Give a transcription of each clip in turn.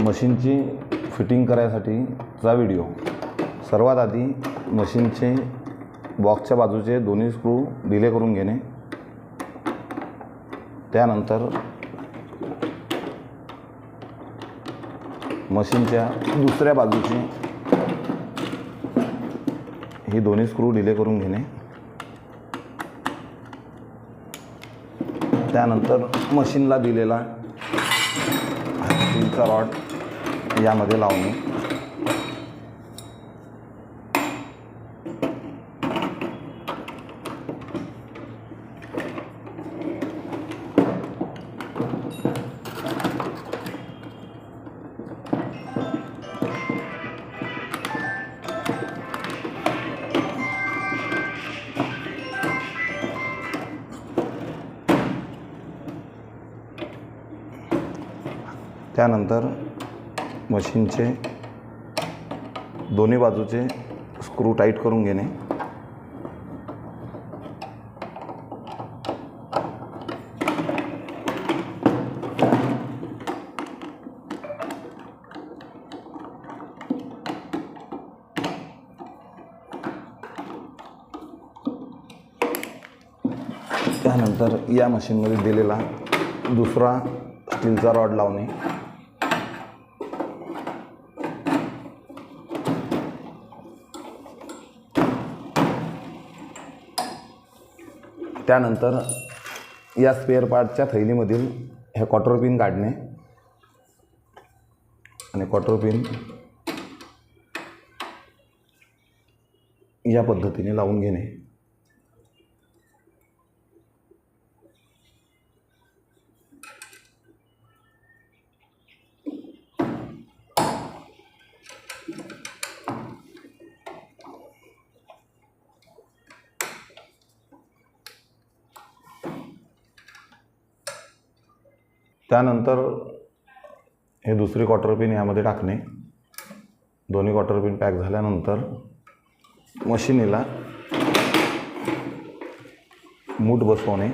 मशीनची fitting करायसाठीचा video. सर्वात आधी मशीनचे बॉक्सच्या बाजूचे दोन्ही स्क्रू डिले करून घेणे. त्यानंतर मशीनच्या दुसऱ्या बाजूची ही दोन्ही स्क्रू डिले करून घेणे. त्यानंतर मशीनला दिलेला स्टीलचा रॉड. यामध्ये लावणे त्यानंतर मशीनचे दोन्ही बाजूचे स्क्रू टाईट करून घेणे. त्यानंतर या मशीनमध्ये दिलेला दुसरा स्टीलचा रॉड लावणे. त्यानंतर या स्पेअर पार्टच्या थैलीमधील हे क्वार्टर पिन काढणे आणि क्वार्टर पिन या पद्धतीने लावून घेणे. त्यानंतर हे दुसरी क्वार्टर पिन यामध्ये टाकणे. दोन्ही क्वार्टर पिन पॅक झाल्यानंतर मशिनीला मूठ बसवणे.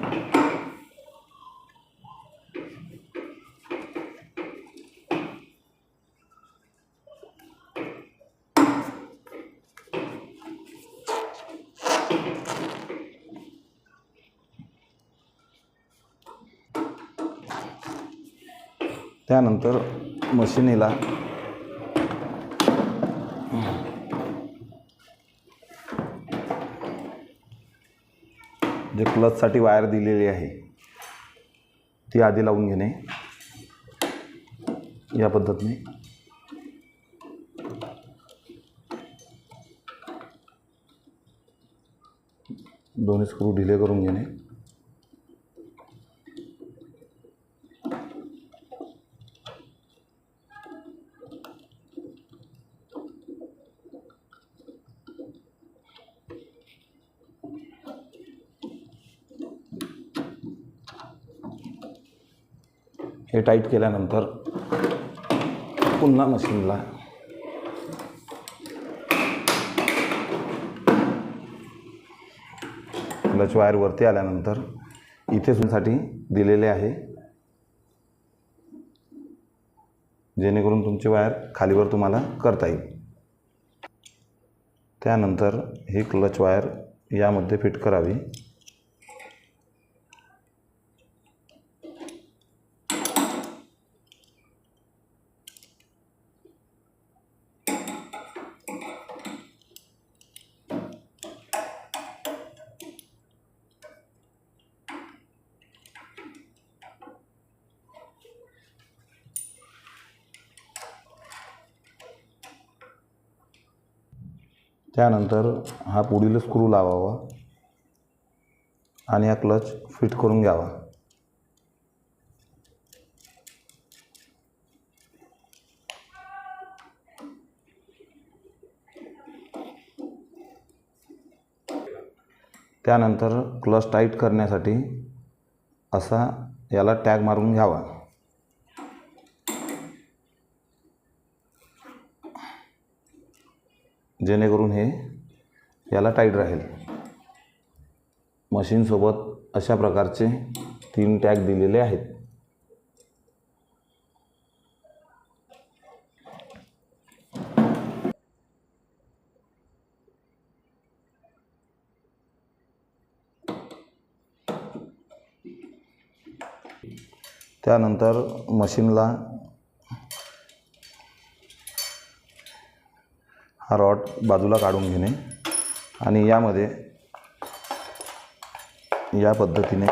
त्यानंतर मशिनीला जे क्लचसाठी वायर दिलेली आहे ती आधी लावून घेणे. या पद्धतीने. दोन्ही स्क्रू ढिले करून घेणे. हे टाईट केल्यानंतर पुन्हा मशीनला लच वायर वरती आल्यानंतर इथे सुद्धासाठी दिलेले आहे. जेणेकरून तुमची वायर खालीवर तुम्हाला करता येईल. त्यानंतर ही क्लच वायर यामध्ये फिट करावी. त्यानंतर हा पुढील स्क्रू लावावा आणि हा क्लच फिट करून घ्यावा. त्यानंतर क्लच टाईट करण्यासाठी असा याला टॅग मारून घ्यावा. जेणेकरून हे याला टाईट राहील. मशीनसोबत अशा प्रकारचे तीन टॅग दिलेले आहेत. त्यानंतर मशीनला हा रॉड बाजूला काढून घेणे आणि यामध्ये या पद्धतीने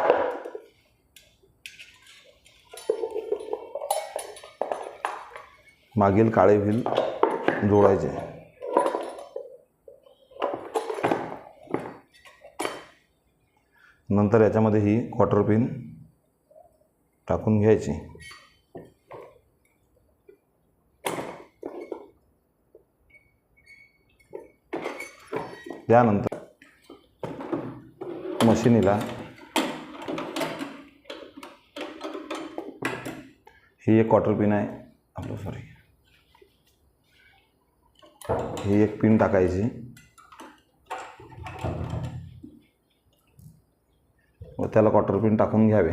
मागील काळे व्हील जोडायचे. नंतर याच्यामध्ये ही क्वार्टर पिन टाकून घ्यायची. त्यानंतर मशिनीला ही एक क्वार्टर पिन आहे. आपलं सॉरी ही एक पिन टाकायची. व त्याला क्वार्टर पिन टाकून घ्यावे.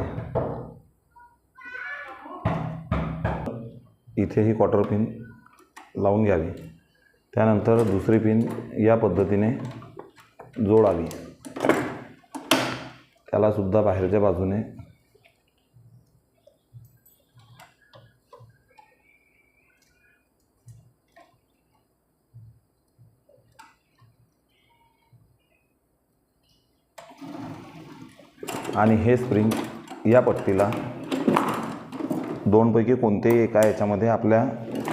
इथे ही क्वार्टर पिन लावून घ्यावी. त्यानंतर दुसरी पिन या पद्धतीने जोडावी त्यालासुद्धा बाहेरच्या बाजूने. आणि हे स्प्रिंग या पट्टीला दोनपैकी कोणतेही एका याच्यामध्ये आपल्या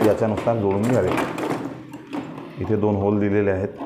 याच्यानुसार जोडून घ्यावे. इथे दोन होल दिलेले आहेत.